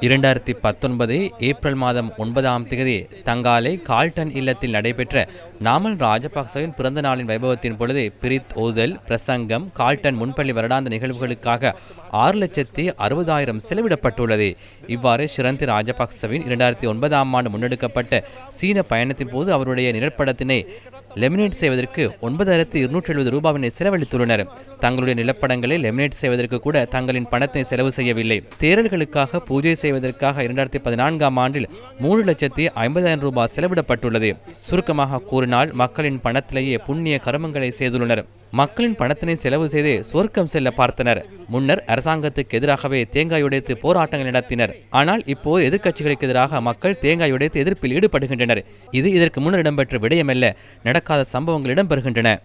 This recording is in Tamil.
இரண்டாயிரத்தி பத்தொன்பது ஏப்ரல் மாதம் ஒன்பதாம் தேதி தங்காலை கால்டன் இல்லத்தில் நடைபெற்ற நாமல் ராஜபக்சவின் பிறந்த நாளின் வைபவத்தின் பொழுது பிரித் ஓதல் பிரசங்கம் கால்டன் முன்பள்ளி வருடாந்த நிகழ்வுகளுக்காக ஆறு லட்சத்தி அறுபதாயிரம் செலவிடப்பட்டுள்ளது. இவ்வாறு ஷிரந்தி ராஜபக்சவின் இரண்டாயிரத்தி ஒன்பதாம் ஆண்டு முன்னெடுக்கப்பட்ட சீன பயணத்தின் போது அவருடைய நிலப்படத்தினை லெமினேட் செய்வதற்கு ஒன்பதாயிரத்து இருநூற்றி எழுபது ரூபாவினை செலவழித்துள்ளனர். தங்களுடைய நிலப்படங்களை லெமினேட் செய்வதற்கு கூட தங்களின் பணத்தை செலவு செய்ய செய்யவில்லை. தேரல்களுக்காக பூஜை செய்வதற்காக இரண்டாயிரத்தி பதினான்காம் ஆண்டில் மூன்று லட்சத்தி ஐம்பதாயிரம் ரூபாய் செலவிடப்பட்டுள்ளது. சுருக்கமாக கூறினால் மக்களின் பணத்திலேயே புண்ணிய கர்மங்களை செய்துள்ளனர். மக்களின் பணத்தினை செலவு செய்து சுவர்க்கம் செல்ல பார்த்தனர். முன்னர் அரசாங்கத்துக்கு எதிராகவே தேங்காய் உடைத்து போராட்டங்கள் நடத்தினர். ஆனால் இப்போ எதிர்க்கட்சிகளுக்கு எதிராக மக்கள் தேங்காய் உடைத்து எதிர்ப்பில் ஈடுபடுகின்றனர். இது இதற்கு முன்னர் இடம்பெற்ற விடயமல்ல நடக்காத சம்பவங்கள் இடம்பெறுகின்றன.